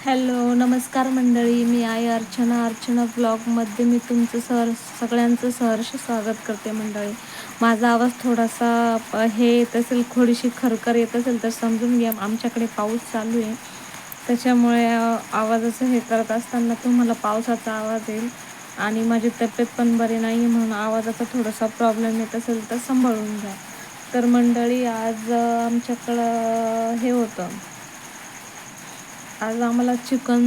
Hello नमस्कार मंडळी. मी आहे अर्चना. अर्चना ब्लॉगमध्ये मी तुमचं सर सगळ्यांचं सहर्ष स्वागत करते मंडळी. माझा आवाज थोडासा हे येत असेल थोडीशी खरखर येत असेल तर समजून घ्या. आमच्याकडे पाऊस चालू आहे. त्याच्यामुळे आवाजाचं हे करत असताना तुम्हाला पावसाचा आवाज येईल आणि माझी तब्येत पण बरी नाही म्हणून आवाजाचा थोडासा प्रॉब्लेम येत असेल तर सांभाळून घ्या. तर मंडळी आज आमच्याकडं हे होतं. आज आम्हाला चिकन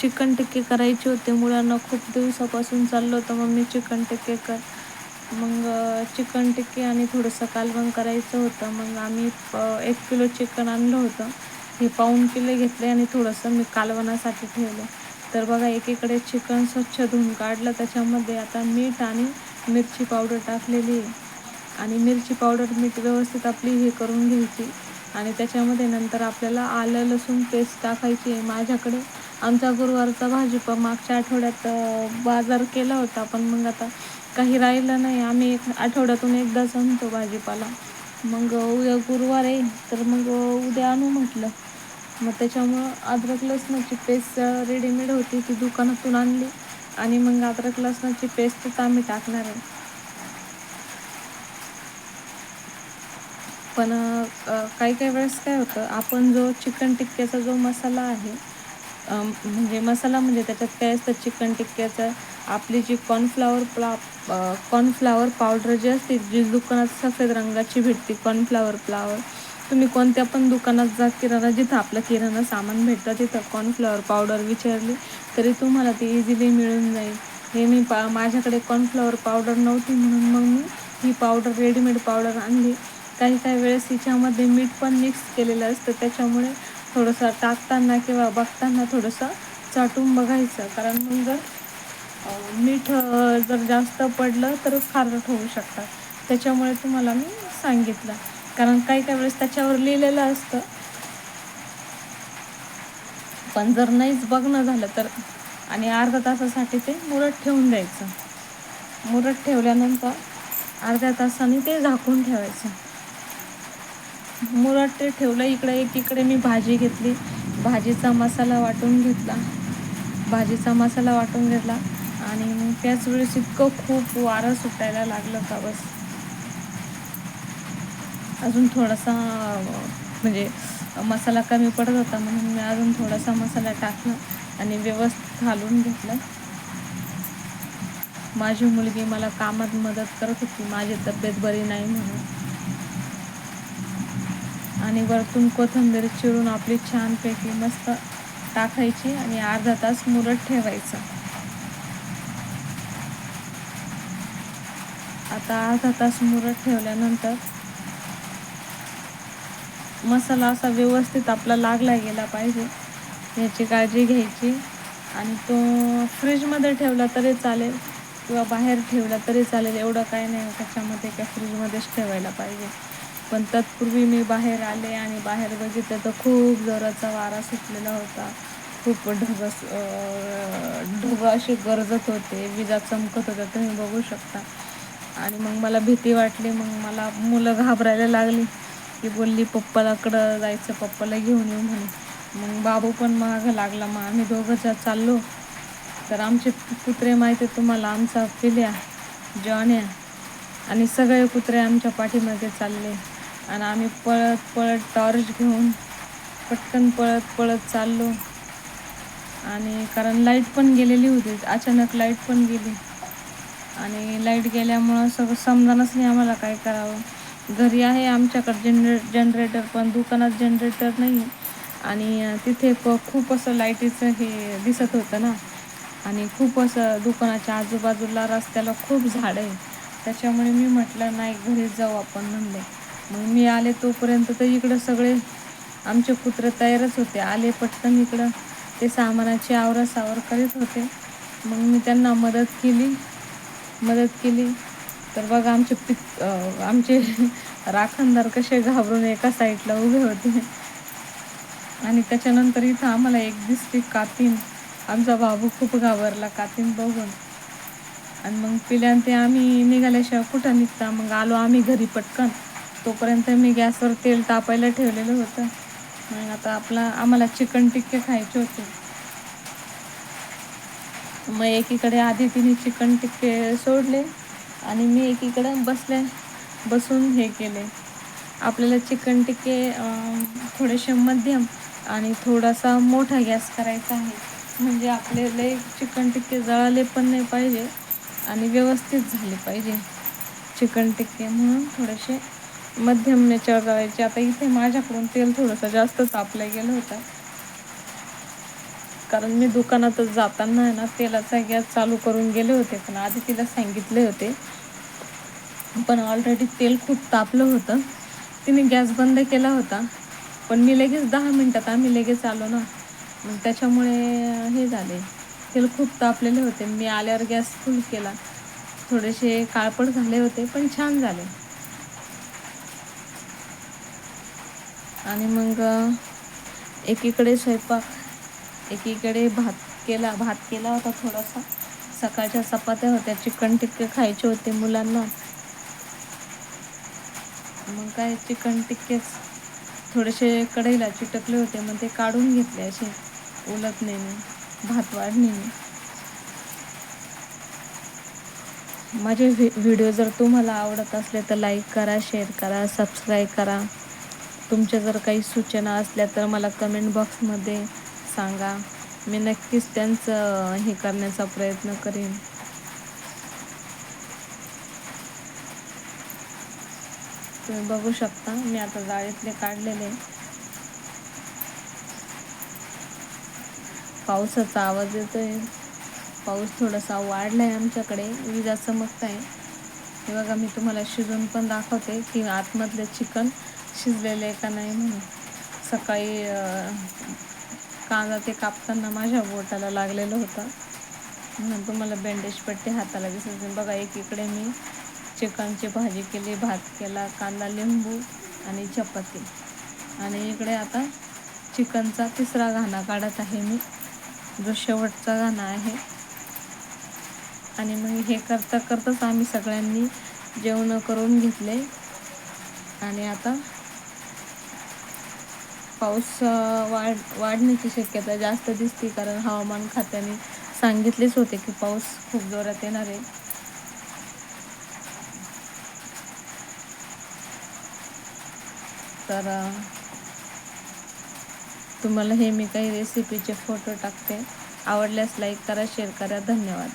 चिकन टिक्के करायचे होते. मुलांना खूप दिवसापासून चाललं होतं मग मी चिकन टिक्के कर. मग चिकन टिक्के आणि थोडंसं कालवण करायचं होतं. मग आम्ही एक किलो चिकन आणलं होतं. हे पाऊन किलो घेतले आणि थोडंसं मी कालवनासाठी ठेवलं. तर बघा एकीकडे चिकन स्वच्छ धुवून काढलं. त्याच्यामध्ये आता मीठ आणि मिरची पावडर टाकलेली आहे. आणि मिरची पावडर मीठ व्यवस्थित आपली हे करून घ्यायची. आणि त्याच्यामध्ये नंतर आपल्याला आलं लसूण पेस्ट टाकायची आहे माझ्याकडे. आमचा गुरुवारचा भाजीपा मागच्या आठवड्यात बाजार केला होता पण मग आता काही राहिलं नाही. आम्ही एक आठवड्यातून एकदाच आणतो भाजीपाला. मग उद्या गुरुवार आहे तर मग उद्या आणू म्हटलं. मग त्याच्यामुळं अद्रक लसणाची पेस्ट रेडीमेड होती ती दुकानातून आणली. आणि मग अद्रक लसणाची पेस्टच आम्ही टाकणार आहे. पण काही काही वेळेस काय होतं आपण जो चिकन टिक्क्याचा जो मसाला आहे म्हणजे मसाला म्हणजे त्याच्यात काय असतं चिकन टिक्क्याचं आपली जी कॉर्नफ्लावर प्ला कॉर्नफ्लावर पावडर जी असते जी दुकानात सफेद रंगाची भेटते कॉर्नफ्लावर फ्लावर तुम्ही कोणत्या पण दुकानात जा किराणा जिथं आपलं किराणा सामान भेटतं तिथं कॉर्नफ्लॉवर पावडर विचारली तरी तुम्हाला ती इझिली मिळून जाईल. हे मी पा माझ्याकडे कॉर्नफ्लॉवर पावडर नव्हती म्हणून मग मी ही पावडर रेडीमेड पावडर आणली. काही काही वेळेस हिच्यामध्ये मीठ पण मिक्स केलेलं असतं. त्याच्यामुळे थोडंसं टाकताना किंवा बघताना थोडंसं चाटून बघायचं. कारण मग जर मीठ जर जास्त पडलं तर खारट होऊ शकतात. त्याच्यामुळे तुम्हाला मी सांगितलं. कारण काही काही वेळेस त्याच्यावर लिहिलेलं असतं. पण जर नाहीच बघणं झालं तर आणि अर्धा तासासाठी ते मुरत ठेवून द्यायचं. मुरत ठेवल्यानंतर अर्ध्या तासाने ते झाकून ठेवायचं. मुरत ते ठेवलं इकडे एकीकडे मी भाजी घेतली. भाजीचा मसाला वाटून घेतला. भाजीचा मसाला वाटून घेतला. आणि त्याच वेळेस इतकं खूप वारं सुटायला लागलं का बस. अजून थोडासा म्हणजे मसाला कमी पडत होता म्हणून मी अजून थोडासा मसाला टाकला आणि व्यवस्थित घालून घेतलं. माझी मुलगी मला कामात मदत करत होती. माझी तब्येत बरी नाही म्हणून. आणि वरतून कोथंबीर चिरून आपली छानपैकी मस्त टाकायची आणि अर्धा तास मुरत ठेवायचं. आता अर्धा तास मुरत ठेवल्यानंतर मसाला असा व्यवस्थित आपला लागला गेला पाहिजे. याची काळजी घ्यायची आणि तो फ्रीजमध्ये ठेवला तरी चालेल किंवा बाहेर ठेवला तरी चालेल एवढं काय नाही त्याच्यामध्ये काय फ्रीजमध्येच ठेवायला पाहिजे. पण तत्पूर्वी मी बाहेर आले आणि बाहेर बघितलं तर खूप जोराचा वारा सुटलेला होता. खूप ढगस ढग असे गरजत होते. विजा चमकत होत्या. तुम्ही बघू शकता. आणि मग मला भीती वाटली. मग मला मुलं घाबरायला लागली. की बोलली पप्पालाकडं जायचं. पप्पाला घेऊन येऊ म्हणे. मग बाबू पण मागं लागला. मग आम्ही दोघं चाललो तर आमचे कुत्रे माहिती आहे तुम्हाला? आमचा पिल्या जॉन्या आणि सगळे कुत्रे आमच्या पाठीमागे चालले. आणि आम्ही पळत पळत टॉर्च घेऊन पटकन पळत पळत चाललो. आणि कारण लाइट पण गेलेली होती. अचानक लाइट पण गेली. आणि लाइट गेल्यामुळं सगळं समजानच नाही आम्हाला काय करावं. घरी आहे आमच्याकडे जनरे जनरेटर पण दुकानात जनरेटर नाही आणि तिथे प खूप असं लाईटीचं हे दिसत होतं ना. आणि खूप असं दुकानाच्या आजूबाजूला रस्त्याला खूप झाडं आहे. त्याच्यामुळे मी म्हटलं नाही घरीच जाऊ आपण म्हणले. मग मी आले तोपर्यंत तर इकडं सगळे आमचे कुत्रे तयारच होते. आले पटकन इकडं. ते सामानाची आवरासावर करीत होते. मग मी त्यांना मदत केली. मदत केली. तर बघा आमचे पित आमचे राखणदार कसे घाबरून एका साईडला उभे होते. आणि त्याच्यानंतर इथं आम्हाला एक दिसते कातीन. आमचा बाबू खूप घाबरला कातीन बघून. आणि मग पिल्यान ते आम्ही निघाल्याशिवाय कुठं निघता? मग आलो आम्ही घरी पटकन. तोपर्यंत मी गॅसवर तेल तापायला ठेवलेलं होतं मग आता आपला आम्हाला चिकन टिक्के खायचे होते. मग एकीकडे आधी तिने चिकन टिक्के सोडले आणि मी एकीकडे बसले बसून हे केले. आपल्याला चिकन टिक्के थोडेसे मध्यम आणि थोडासा मोठा गॅस करायचा आहे म्हणजे आपल्याला चिकन टिक्के जळाले पण नाही पाहिजे आणि व्यवस्थित झाले पाहिजे चिकन टिक्के म्हणून थोडेसे मध्यम याच्यावर करायचे आता इथे माझ्याकडून तेल थोडंसं जास्त तापलं गेलं होतं. कारण मी दुकानातच जाताना आहे ना तेलाचा गॅस चालू करून गेले होते पण आधी तिला सांगितले होते. पण ऑलरेडी तेल खूप तापलं होतं तिने गॅस बंद केला होता. पण मी लगेच दहा मिनटात आम्ही लगेच आलो ना मग त्याच्यामुळे हे झाले तेल खूप तापलेले होते मी आल्यावर गॅस फुल केला. थोडेसे काळपट झाले होते पण छान झाले. आणि मग एकीकडे स्वयंपाक एकीकडे भात केला भात केला होता थोडासा. सकाळच्या चपात्या होत्या चिकन टिक्के खायचे होते मुलांना. मग काय चिकन टिक्केच थोडेसे कढईला चिटकले होते मग ते काढून घेतले असे उलतण्याने भात वाढणीने. माझे व्हि व्हिडिओ जर तुम्हाला आवडत असले तर लाईक करा शेअर करा सबस्क्राईब करा. तुमच्या जर काही सूचना असल्या तर मला कमेंट बॉक्समध्ये सांगा मी नक्कीच त्यांचं हे करण्याचा प्रयत्न करेन. तुम्ही बघू शकता मी आता जाळीतले काढलेले पावसाचा आवाज येतोय. पाऊस थोडासा वाढलाय आमच्याकडे विजा चमकताय. हे बघा मी तुम्हाला शिजून पण दाखवते की आतमधले चिकन शिजलेले आहे का नाही म्हणून सकाळी कांदा ते कापताना माझ्या बोटाला लागलेलं होतं. म्हणून तुम्हाला बँडेज पट्टी हाताला दिसत बघा एकीकडे मी चिकनची भाजी केली भात केला कांदा लिंबू आणि चपाती आणि इकडे आता चिकनचा तिसरा घाणा काढत आहे मी जो शेवटचा घाणा आहे. आणि मग हे करता करताच आम्ही सगळ्यांनी जेवणं करून घेतले. आणि आता पाऊस वाढ वाढण्याची शक्यता जास्त दिसते कारण हवामान खात्याने सांगितलेच होते की पाऊस खूप जोरात येणार आहे. तर तुम्हाला हे मी काही रेसिपीचे फोटो टाकते आवडल्यास लाईक करा शेअर करा धन्यवाद.